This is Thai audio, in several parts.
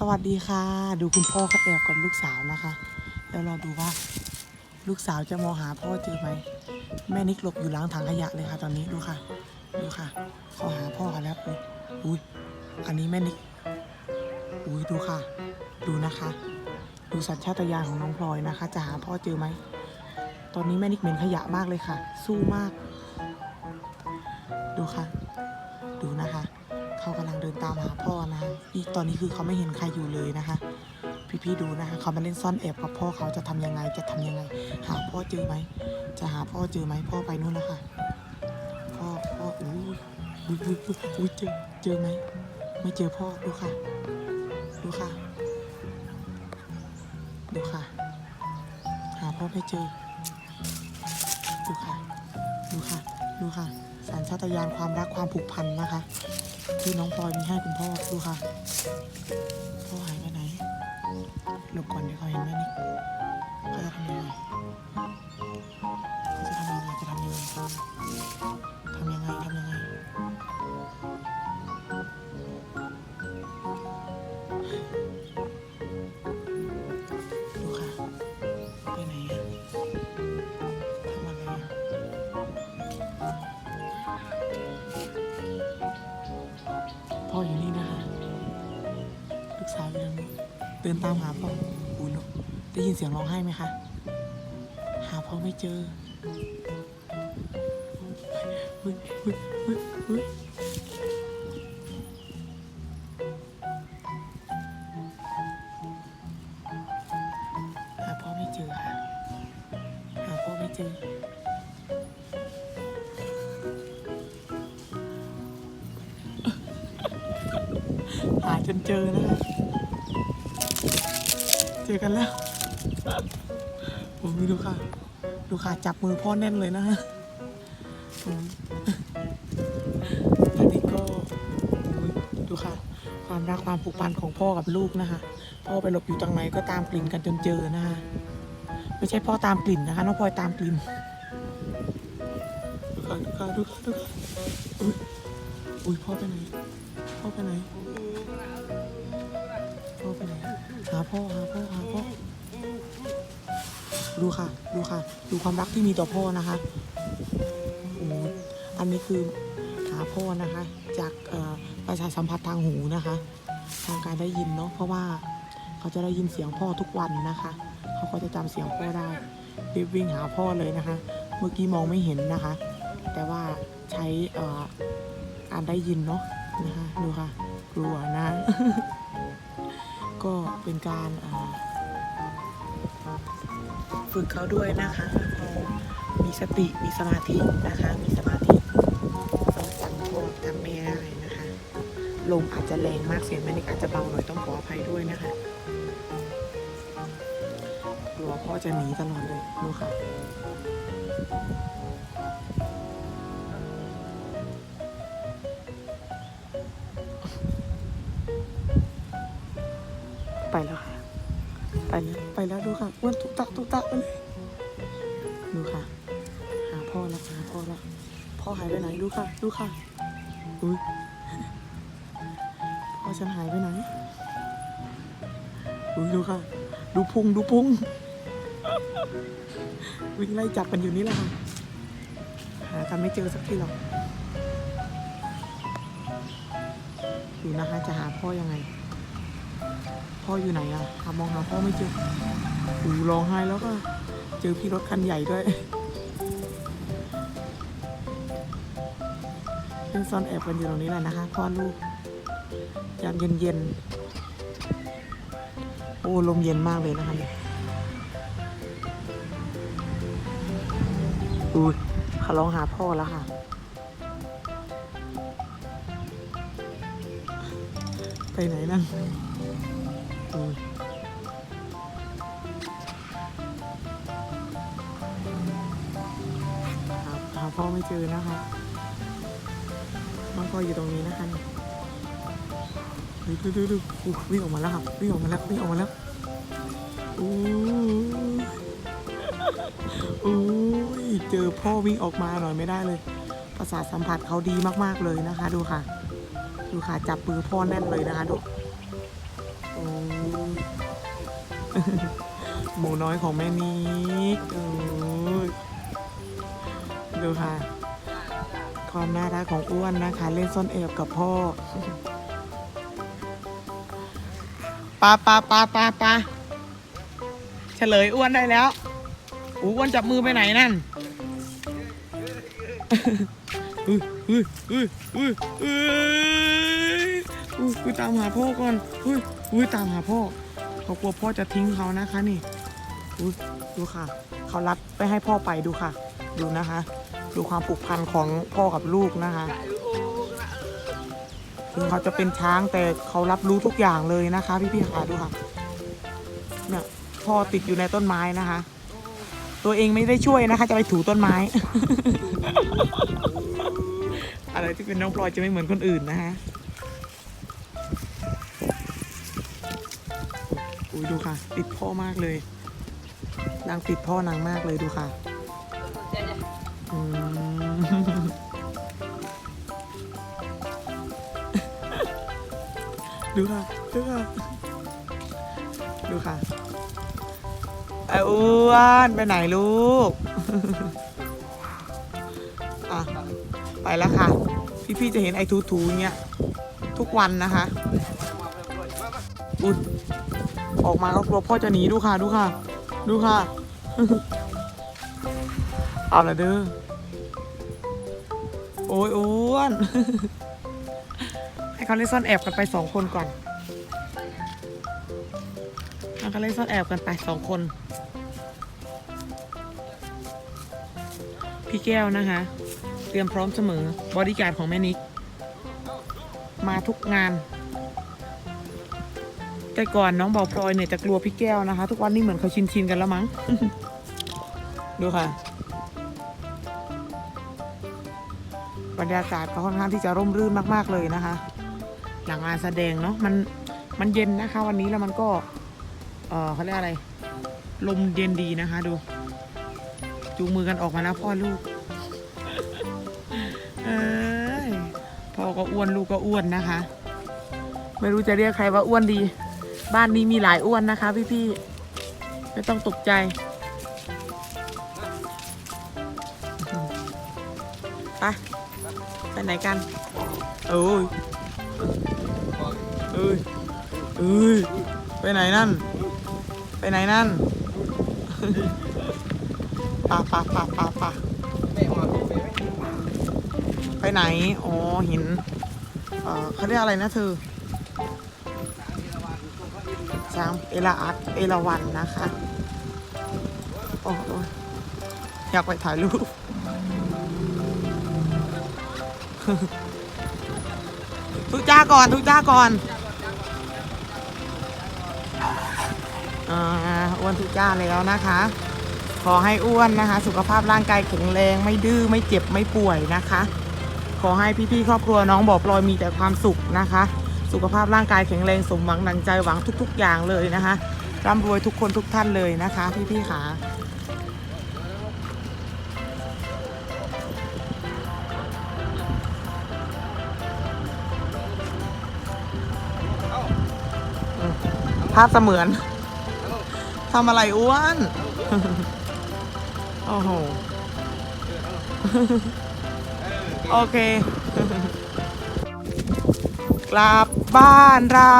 สวัสดีค่ะ ดูคุณพ่อเขาแอบกับลูกสาวนะคะแล้วเราดูว่า ลูกสาวจะมองหาพ่อเจอไหมแม่นิกหลบอยู่หลังถังขยะเลยค่ะ ตอนนี้ดูค่ะ ดูค่ะเขาหาพ่อกันแล้วอุ้ยอุ้ยอันนี้แม่นิกอุ้ยดูค่ะ ดูนะคะ ดูสัญชาตญาณของน้องพลอยนะคะ จะหาพ่อเจอไหมตอนนี้แม่นิกเหม็นขยะมากเลยค่ะ สู้มาก ดูค่ะ ดูนะคะ เขากำลังเดินตามหาพ่อนะอีตอนนี้คือเขาไม่เห็นใครอยู่เลยนะคะ พี่ๆดูนะคะเขามาเล่นซ่อนแอบกับพ่อเขาจะทำยังไงจะทำยังไง หาพ่อเจอไหมจะหาพ่อเจอไหมพ่อไปนู่นแล้วค่ะพ่อพ่ออู้ยอุ้ยอุ้ยอุ้ยอุ้ยเจอเจอไหมไม่เจอพ่อดูค่ะ ดูค่ะ ดูค่ะ หาพ่อไม่เจอ ดูค่ะ ดูค่ะ ดูค่ะสัญชาตญาณความรักความผูกพันนะคะ ที่น้องพลอยมีให้คุณพ่อดูค่ะ ออยู่นี่นะคะ ลูกสาวอยู่ตรงนี้เดินตามหาพ่ออูนได้ยินเสียงร้องไห้ไหมคะ หาพ่อไม่เจอ เจอกันแล้วโอ้ยดูค่ะ ดูค่ะจับมือพ่อแน่นเลยนะฮะอืมอันนี้ก็ดูค่ะ ความรักความผูกพันของพ่อกับลูกนะคะ พ่อไปหลบอยู่ตรงไหนก็ตามกลิ่นกันจนเจอนะคะ ไม่ใช่พ่อตามกลิ่นนะคะน้องพลอยตามกลิ่นดูค่ะดูค่ะดูค่ะดูค่ะอุ๊ยอุ้ยพ่อไปไหน พ่อไปไหน พ่อไปไหนหาพ่อหาพ่อหาพ่อดูค่ะ ดูค่ะ ดูความรักที่มีต่อพ่อนะคะโอ้อันนี้คือหาพ่อนะคะ จากประชาสัมพันธ์ทางหูนะคะ ทางการได้ยินเนาะเพราะว่าเขาจะได้ยินเสียงพ่อทุกวันนะคะ เขาก็จะจำเสียงพ่อได้รีบวิ่งหาพ่อเลยนะคะ เมื่อกี้มองไม่เห็นนะคะ แต่ว่าใช้อ่ารได้ยินเนาะนะคะดูค่ะกลัวนะ ก็เป็นการฝึกเขาด้วยนะคะเขามีสติมีสมาธินะคะ มีสมาธิต้องจำพ่อจำแม่ได้นะคะ ลมอาจจะแรงมากเสียงแม่นิกอาจจะเบาหน่อยต้องขออภัยด้วยนะคะกลัวพ่อจะหนีตลอดเลยดูค่ะ แล้วค่ะ ไปแล้ว ไปแล้วดูค่ะอ้วนตุกตะตุกตะไปเลยดูค่ะ หาพ่อแล้วหาพ่อแล้วพ่อหายไปไหนดูค่ะ ดูค่ะ อุ้ยพ่อฉันหายไปไหนอุ้ยดูค่ะ ดูพุงดูพุงวิ่งไล่จับกันอยู่นี่แหละค่ะ หากันไม่เจอสักทีหรอกดูนะคะจะหาพ่อยังไง พ่ออยู่ไหนอะหามองหาพ่อไม่เจออูร้องไห้แล้วก็เจอพี่รถคันใหญ่ด้วยเล่นซ่อนแอบกันอยู่ตรงนี้แหละนะคะพ่อลูกยามเย็นๆ โอ้ลมเย็นมากเลยนะคะเนี่ยอูเขาร้องหาพ่อแล้วค่ะไปไหนนั่น อืมหาพ่อไม่เจอนะคะน้องพ่ออยู่ตรงนี้นะคะดูดูดูดูวิ่งออกมาแล้วค่ะวิ่งออกมาแล้ววิ่งออกมาแล้วอู้อู้ยเจอพ่อวิ่งออกมาหน่อยไม่ได้เลยประสาทสัมผัสเขาดีมากๆเลยนะคะ ดูค่ะ ดูค่ะจับมือพ่อแน่นเลยนะคะดู หมูน้อยของแม่นิกดูค่ะ ความน่ารักของอ้วนนะคะ เล่นซ่อนแอบกับพ่อปาปาปาปาปาเฉลยอ้วนได้แล้วอู้อ้วนจับมือไปไหนนั่นอุ้ยอุ้ยอุ้ยอุ้ยอุ้ยอุ้ยตามหาพ่อก่อนอุ้ยอุ้ยตามหาพ่อ เขากลัวพ่อจะทิ้งเขานะคะนี่ดูค่ะ เขารัดไปให้พ่อไปดูค่ะ ดูนะคะ ดูความผูกพันของพ่อกับลูกนะคะถึงเขาจะเป็นช้างแต่เขารับรู้ทุกอย่างเลยนะคะ พี่ๆค่ะดูค่ะเนี่ยพ่อติดอยู่ในต้นไม้นะคะ ตัวเองไม่ได้ช่วยนะคะ จะไปถูต้นไม้ อะไรที่เป็นน้องพลอยจะไม่เหมือนคนอื่นนะฮะ อุ้ยดูค่ะ ติดพ่อมากเลย นางติดพ่อนางมากเลยดูค่ะอืมดูค่ะ ดูค่ะ ดูค่ะไอ้อ้วนไปไหนลูก อะ ไปแล้วค่ะ พี่ๆจะเห็นไอ้ทูๆอย่างเงี้ยทุกวันนะคะ อุ้ย ออกมาก็กลัวพ่อจะหนีดูค่ะดูค่ะ ดูค่ะ เอาละเด้อโอ้ยอ้วนให้เขาเล่นซ่อนแอบกันไปสองคนก่อนให้เขาเล่นซ่อนแอบกันไปสองคน พี่แก้วนะคะ เตรียมพร้อมเสมอบอดี้การ์ดของแม่นิก มาทุกงาน แต่ก่อนน้องเบาพลอยเนี่ยจะกลัวพี่แก้วนะคะ ทุกวันนี้เหมือนเขาชินชินกันแล้วมั้ง ดูค่ะ บรรยากาศก็ค่อนข้างที่จะร่มรื่นมาก ๆเลยนะคะ หลังงานแสดงเนาะมันมันเย็นนะคะ วันนี้แล้วมันก็ เออเขาเรียกอะไร ลมเย็นดีนะคะ ดูจูงมือกันออกมาแล้วพ่อลูกเอ้ยพ่อก็อ้วนลูกก็อ้วนนะคะ ไม่รู้จะเรียกใครว่าอ้วนดี บ้านนี้มีหลายอ้วนนะคะพี่ๆไม่ต้องตกใจ ไป ไปไหนกันเอ้ยเอ้ยเอ้ยไปไหนนั่น ไปไหนนั่นป่าป่าป่าป่าป่าไปไหน อ๋อเห็นเอ่อเขาเรียกอะไรนะเธอ ช้างเอราอัดเอราวันนะคะโอ้อยอยากไปถ่ายรูปทุจ้าก่อนทุจ้าก่อนอ้วนทุจ้าแล้วนะคะ ขอให้อ้วนนะคะ สุขภาพร่างกายแข็งแรงไม่ดื้อไม่เจ็บไม่ป่วยนะคะ ขอให้พี่ๆครอบครัวน้องบอกลอยมีแต่ความสุขนะคะ สุขภาพร่างกายแข็งแรงสมหวังดังใจหวังทุก ๆ อย่างเลยนะคะร่ำรวยทุกคนทุกท่านเลยนะคะ พี่ๆค่ะภาพเสมือนทำอะไรอ้วนโอ้โหโอเคกลับ บ้านเรา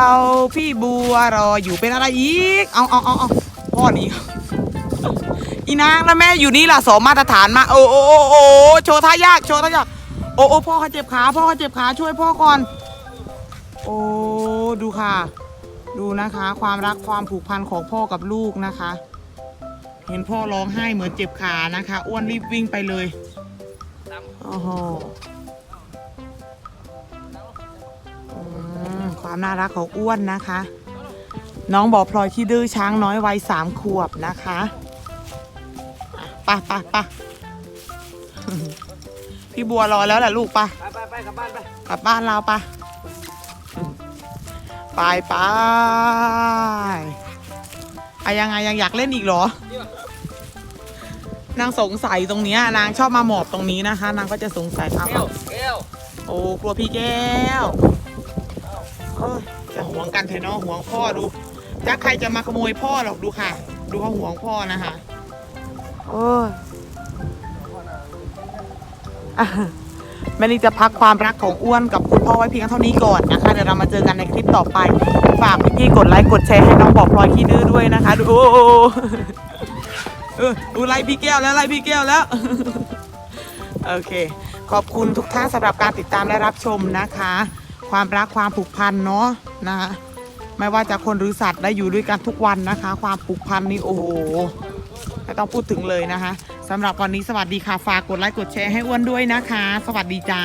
พี่บัวรออยู่เป็นอะไรอีก เอาเอาเอาเอาพ่อนีอีนางแล้วแม่อยู่นี่ล่ะสองมาตรฐานมา โอ้โอ้โอ้โอ้โชว์ท่ายากโชว์ท่ายากโอ้โอ้พ่อเขาเจ็บขาพ่อเขาเจ็บขาช่วยพ่อก่อน โอ้ดูค่ะ ดูนะคะ ความรักความผูกพันของพ่อกับลูกนะคะ เห็นพ่อร้องไห้เหมือนเจ็บขานะคะ อ้วนรีบวิ่งไปเลยโอ้โห ความน่ารักของอ้วนนะคะ น้องบอกพลอยที่ดื้อช้างน้อยวัยสามขวบนะคะอะไปไปไปพี่บัวรอแล้วแหละลูกไปไปไปไปกลับบ้านไปกลับบ้านเราไปไปไปอะยังไงยังอยากเล่นอีกเหรอ นางสงสัยตรงเนี้ยนางชอบมาหมอบตรงนี้นะคะ นางก็จะสงสัยเอาแก้วแก้วโอ้กลัวพี่แก้ว เอ้ยใจจะห่วงกันเถอะเนาะห่วงพ่อดูจะใครจะมาขโมยพ่อหรอกดูค่ะ ดูเขาห่วงพ่อนะคะโอ้ยอะแม่นี่จะพักความรักของอ้วนกับคุณพ่อไว้เพียงเท่านี้ก่อนนะคะเดี๋ยวเรามาเจอกันในคลิปต่อไป ฝากพี่ๆกดไลค์กดแชร์ให้น้องบอกพลอยขี้ดื้อด้วยนะคะ ดูโอ้โหเออดูไล่พี่แก้วแล้วไล่พี่แก้วแล้ว โอเค ขอบคุณทุกท่านสำหรับการติดตามและรับชมนะคะ ความรักความผูกพันเนาะนะคะไม่ว่าจะคนหรือสัตว์ได้อยู่ด้วยกันทุกวันนะคะ ความผูกพันนี่โอ้โหไม่ต้องพูดถึงเลยนะคะสำหรับวันนี้สวัสดีค่ะฝากกดไลค์กดแชร์ให้อ้วนด้วยนะคะ สวัสดีจ้า